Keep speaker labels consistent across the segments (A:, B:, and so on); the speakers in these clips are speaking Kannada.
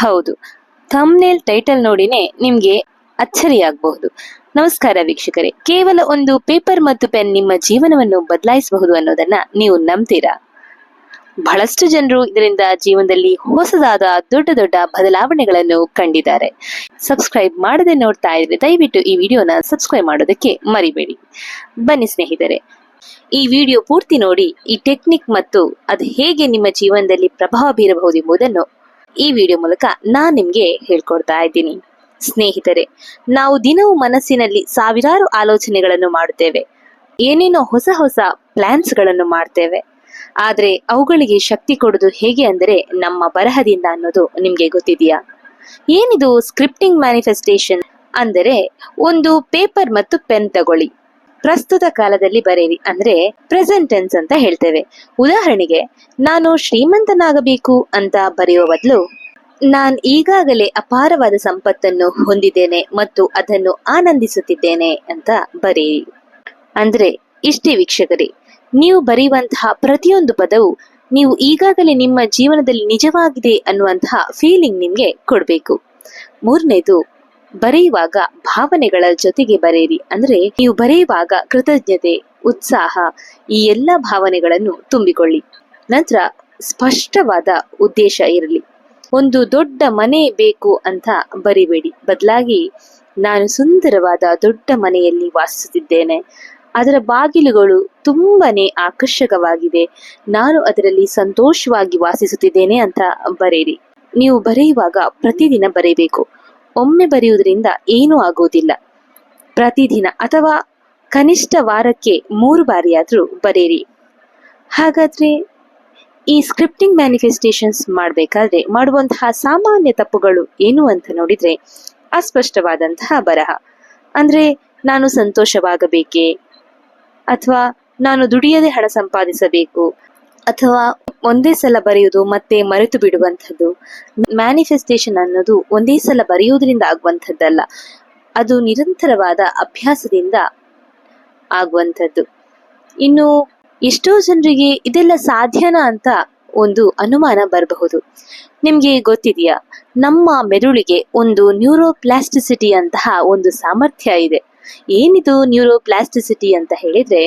A: ಹೌದು. ಥಂಬ್ನೇಲ್ ಟೈಟಲ್ ನೋಡಿನೇ ನಿಮ್ಗೆ ಅಚ್ಚರಿಯಾಗಬಹುದು. ನಮಸ್ಕಾರ ವೀಕ್ಷಕರೇ. ಕೇವಲ ಒಂದು ಪೇಪರ್ ಮತ್ತು ಪೆನ್ ನಿಮ್ಮ ಜೀವನವನ್ನು ಬದಲಾಯಿಸಬಹುದು ಅನ್ನೋದನ್ನ ನೀವು ನಂಬ್ತೀರಾ? ಬಹಳಷ್ಟು ಜನರು ಇದರಿಂದ ಜೀವನದಲ್ಲಿ ಹೊಸದಾದ ದೊಡ್ಡ ದೊಡ್ಡ ಬದಲಾವಣೆಗಳನ್ನು ಕಂಡಿದ್ದಾರೆ. ಸಬ್ಸ್ಕ್ರೈಬ್ ಮಾಡದೆ ನೋಡ್ತಾ ಇದ್ರೆ ದಯವಿಟ್ಟು ಈ ವಿಡಿಯೋನ ಸಬ್ಸ್ಕ್ರೈಬ್ ಮಾಡೋದಕ್ಕೆ ಮರಿಬೇಡಿ. ಬನ್ನಿ ಸ್ನೇಹಿತರೆ. ಈ ವಿಡಿಯೋ ಪೂರ್ತಿ ನೋಡಿ, ಈ ಟೆಕ್ನಿಕ್ ಮತ್ತು ಅದು ಹೇಗೆ ನಿಮ್ಮ ಜೀವನದಲ್ಲಿ ಪ್ರಭಾವ ಬೀರಬಹುದು ಎಂಬುದನ್ನು ಈ ವಿಡಿಯೋ ಮೂಲಕ ನಾನು ನಿಮ್ಗೆ ಹೇಳ್ಕೊಡ್ತಾ ಇದ್ದೀನಿ. ಸ್ನೇಹಿತರೆ, ನಾವು ದಿನವೂ ಮನಸ್ಸಿನಲ್ಲಿ ಸಾವಿರಾರು ಆಲೋಚನೆಗಳನ್ನು ಮಾಡುತ್ತೇವೆ. ಏನೇನೋ ಹೊಸ ಹೊಸ ಪ್ಲಾನ್ಸ್ಗಳನ್ನು ಮಾಡ್ತೇವೆ. ಆದರೆ ಅವುಗಳಿಗೆ ಶಕ್ತಿ ಕೊಡೋದು ಹೇಗೆ ಅಂದರೆ ನಮ್ಮ ಬರಹದಿಂದ ಅನ್ನೋದು ನಿಮ್ಗೆ ಗೊತ್ತಿದೆಯಾ? ಏನಿದು ಸ್ಕ್ರಿಪ್ಟಿಂಗ್ ಮ್ಯಾನಿಫೆಸ್ಟೇಷನ್ ಅಂದರೆ ಒಂದು ಪೇಪರ್ ಮತ್ತು ಪೆನ್ ತಗೊಳ್ಳಿ. ಪ್ರಸ್ತುತ ಕಾಲದಲ್ಲಿ ಬರೆಯಿರಿ ಅಂದ್ರೆ ಪ್ರೆಸೆಂಟ್ ಟೆನ್ಸ್ ಅಂತ ಹೇಳ್ತೇವೆ. ಉದಾಹರಣೆಗೆ, ನಾನು ಶ್ರೀಮಂತನಾಗಬೇಕು ಅಂತ ಬರೆಯುವ ಬದಲು, ನಾನ್ ಈಗಾಗಲೇ ಅಪಾರವಾದ ಸಂಪತ್ತನ್ನು ಹೊಂದಿದ್ದೇನೆ ಮತ್ತು ಅದನ್ನು ಆನಂದಿಸುತ್ತಿದ್ದೇನೆ ಅಂತ ಬರೆಯಿರಿ. ಅಂದ್ರೆ, ಇಷ್ಟೇ ವೀಕ್ಷಕರೇ, ನೀವು ಬರೆಯುವಂತಹ ಪ್ರತಿಯೊಂದು ಪದವು ನೀವು ಈಗಾಗಲೇ ನಿಮ್ಮ ಜೀವನದಲ್ಲಿ ನಿಜವಾಗಿದೆ ಅನ್ನುವಂತಹ ಫೀಲಿಂಗ್ ನಿಮ್ಗೆ ಕೊಡ್ಬೇಕು. ಮೂರನೇದು ಬರೆಯುವಾಗ ಭಾವನೆಗಳ ಜೊತೆಗೆ ಬರೆಯಿರಿ. ಅಂದ್ರೆ ನೀವು ಬರೆಯುವಾಗ ಕೃತಜ್ಞತೆ, ಉತ್ಸಾಹ ಈ ಎಲ್ಲ ಭಾವನೆಗಳನ್ನು ತುಂಬಿಕೊಳ್ಳಿ. ನಂತರ ಸ್ಪಷ್ಟವಾದ ಉದ್ದೇಶ ಇರಲಿ. ಒಂದು ದೊಡ್ಡ ಮನೆ ಬೇಕು ಅಂತ ಬರಿಬೇಡಿ. ಬದಲಾಗಿ ನಾನು ಸುಂದರವಾದ ದೊಡ್ಡ ಮನೆಯಲ್ಲಿ ವಾಸಿಸುತ್ತಿದ್ದೇನೆ. ಅದರ ಬಾಗಿಲುಗಳು ತುಂಬಾನೇ ಆಕರ್ಷಕವಾಗಿದೆ. ನಾನು ಅದರಲ್ಲಿ ಸಂತೋಷವಾಗಿ ವಾಸಿಸುತ್ತಿದ್ದೇನೆ ಅಂತ ಬರೆಯಿರಿ. ನೀವು ಬರೆಯುವಾಗ ಪ್ರತಿದಿನ ಬರೆಯಬೇಕು ಒಮ್ಮೆ ಬರೆಯುವುದರಿಂದ ಏನೂ ಆಗುವುದಿಲ್ಲ ಪ್ರತಿದಿನ ಅಥವಾ ಕನಿಷ್ಠ ವಾರಕ್ಕೆ ಮೂರು ಬಾರಿಯಾದರೂ ಬರೆಯಿರಿ. ಹಾಗಾದರೆ ಈ ಸ್ಕ್ರಿಪ್ಟಿಂಗ್ ಮ್ಯಾನಿಫೆಸ್ಟೇಷನ್ಸ್ ಮಾಡಬೇಕಾದ್ರೆ ಮಾಡುವಂತಹ ಸಾಮಾನ್ಯ ತಪ್ಪುಗಳು ಏನು ಅಂತ ನೋಡಿದರೆ ಅಸ್ಪಷ್ಟವಾದಂತಹ ಬರಹ. ಅಂದರೆ ನಾನು ಸಂತೋಷವಾಗಬೇಕೇ? ಅಥವಾ ನಾನು ದುಡಿಯದೆ ಹಣ ಸಂಪಾದಿಸಬೇಕು? ಅಥವಾ ಒಂದೇ ಸಲ ಬರೆಯುವುದು ಮತ್ತೆ ಮರೆತು ಬಿಡುವಂಥದ್ದು. ಮ್ಯಾನಿಫೆಸ್ಟೇಷನ್ ಅನ್ನೋದು ಒಂದೇ ಸಲ ಬರೆಯುವುದರಿಂದ ಆಗುವಂಥದ್ದಲ್ಲ. ಅದು ನಿರಂತರವಾದ ಅಭ್ಯಾಸದಿಂದ ಆಗುವಂಥದ್ದು. ಇನ್ನು ಎಷ್ಟೋ ಜನರಿಗೆ ಇದೆಲ್ಲ ಸಾಧ್ಯನಾ ಅಂತ ಒಂದು ಅನುಮಾನ ಬರಬಹುದು. ನಿಮ್ಗೆ ಗೊತ್ತಿದೆಯಾ? ನಮ್ಮ ಮೆದುಳಿಗೆ ಒಂದು ನ್ಯೂರೋಪ್ಲಾಸ್ಟಿಸಿಟಿ ಅಂತಹ ಒಂದು ಸಾಮರ್ಥ್ಯ ಇದೆ. ಏನಿದು ನ್ಯೂರೋಪ್ಲಾಸ್ಟಿಸಿಟಿ ಅಂತ ಹೇಳಿದ್ರೆ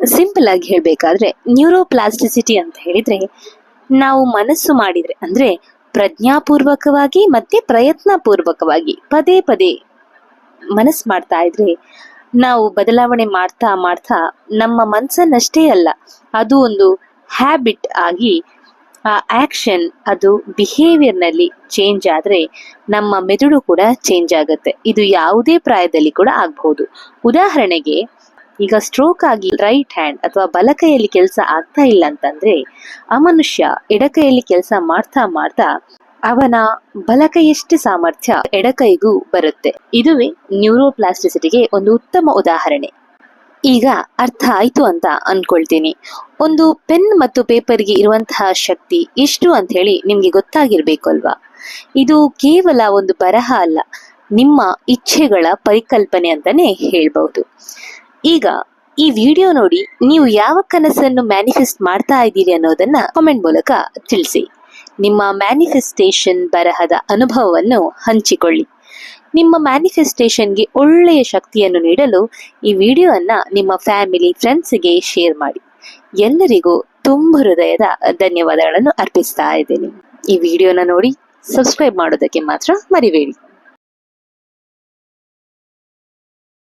A: ಸಿಂಪಲ್ ಆಗಿ ಹೇಳಬೇಕಾದ್ರೆ ನ್ಯೂರೋಪ್ಲಾಸ್ಟಿಸಿಟಿ ಅಂತ ಹೇಳಿದ್ರೆ ನಾವು ಮನಸ್ಸು ಮಾಡಿದ್ರೆ ಅಂದ್ರೆ ಪ್ರಜ್ಞಾಪೂರ್ವಕವಾಗಿ ಮತ್ತೆ ಪ್ರಯತ್ನಪೂರ್ವಕವಾಗಿ ಪದೇ ಪದೇ ಮನಸ್ಸು ಮಾಡ್ತಾ ಇದ್ರೆ ನಾವು ಬದಲಾವಣೆ ಮಾಡ್ತಾ ಮಾಡ್ತಾ ನಮ್ಮ ಮನಸ್ಸನ್ನಷ್ಟೇ ಅಲ್ಲ, ಅದು ಒಂದು ಹ್ಯಾಬಿಟ್ ಆಗಿ ಆ ಆಕ್ಷನ್ ಅದು ಬಿಹೇವಿಯರ್ನಲ್ಲಿ ಚೇಂಜ್ ಆದರೆ ನಮ್ಮ ಮೆದುಳು ಕೂಡ ಚೇಂಜ್ ಆಗುತ್ತೆ. ಇದು ಯಾವುದೇ ಪ್ರಾಯದಲ್ಲಿ ಕೂಡ ಆಗ್ಬಹುದು. ಉದಾಹರಣೆಗೆ ಈಗ ಸ್ಟ್ರೋಕ್ ಆಗಿ ರೈಟ್ ಹ್ಯಾಂಡ್ ಅಥವಾ ಬಲಕೈಯಲ್ಲಿ ಕೆಲಸ ಆಗ್ತಾ ಇಲ್ಲ ಅಂತಂದ್ರೆ, ಆ ಮನುಷ್ಯ ಎಡಕೈಯಲ್ಲಿ ಕೆಲಸ ಮಾಡ್ತಾ ಮಾಡ್ತಾ ಅವನ ಬಲಕೈಯಷ್ಟು ಸಾಮರ್ಥ್ಯ ಎಡಕೈಗೂ ಬರುತ್ತೆ. ಇದುವೇ ನ್ಯೂರೋಪ್ಲಾಸ್ಟಿಸಿಟಿಗೆ ಒಂದು ಉತ್ತಮ ಉದಾಹರಣೆ. ಈಗ ಅರ್ಥ ಆಯ್ತು ಅಂತ ಅನ್ಕೊಳ್ತೀನಿ. ಒಂದು ಪೆನ್ ಮತ್ತು ಪೇಪರ್ಗೆ ಇರುವಂತಹ ಶಕ್ತಿ ಎಷ್ಟು ಅಂತ ಹೇಳಿ ನಿಮ್ಗೆ ಗೊತ್ತಾಗಿರ್ಬೇಕು ಅಲ್ವಾ ಇದು ಕೇವಲ ಒಂದು ಬರಹ ಅಲ್ಲ, ನಿಮ್ಮ ಇಚ್ಛೆಗಳ ಪರಿಕಲ್ಪನೆ ಅಂತಾನೆ ಹೇಳ್ಬಹುದು. ಈಗ ಈ ವಿಡಿಯೋ ನೋಡಿ ನೀವು ಯಾವ ಕನಸನ್ನು ಮ್ಯಾನಿಫೆಸ್ಟ್ ಮಾಡ್ತಾ ಇದ್ದೀರಿ ಅನ್ನೋದನ್ನ ಕಾಮೆಂಟ್ ಮೂಲಕ ತಿಳಿಸಿ. ನಿಮ್ಮ ಮ್ಯಾನಿಫೆಸ್ಟೇಷನ್ ಬರಹದ ಅನುಭವವನ್ನು ಹಂಚಿಕೊಳ್ಳಿ. ನಿಮ್ಮ ಮ್ಯಾನಿಫೆಸ್ಟೇಷನ್ಗೆ ಒಳ್ಳೆಯ ಶಕ್ತಿಯನ್ನು ನೀಡಲು ಈ ವಿಡಿಯೋವನ್ನು ನಿಮ್ಮ ಫ್ಯಾಮಿಲಿ ಫ್ರೆಂಡ್ಸ್ಗೆ ಶೇರ್ ಮಾಡಿ. ಎಲ್ಲರಿಗೂ ತುಂಬ ಹೃದಯದ ಧನ್ಯವಾದಗಳನ್ನು ಅರ್ಪಿಸ್ತಾ ಇದ್ದೇನೆ. ಈ ವಿಡಿಯೋನ ನೋಡಿ ಸಬ್ಸ್ಕ್ರೈಬ್ ಮಾಡೋದಕ್ಕೆ ಮಾತ್ರ ಮರಿಬೇಡಿ.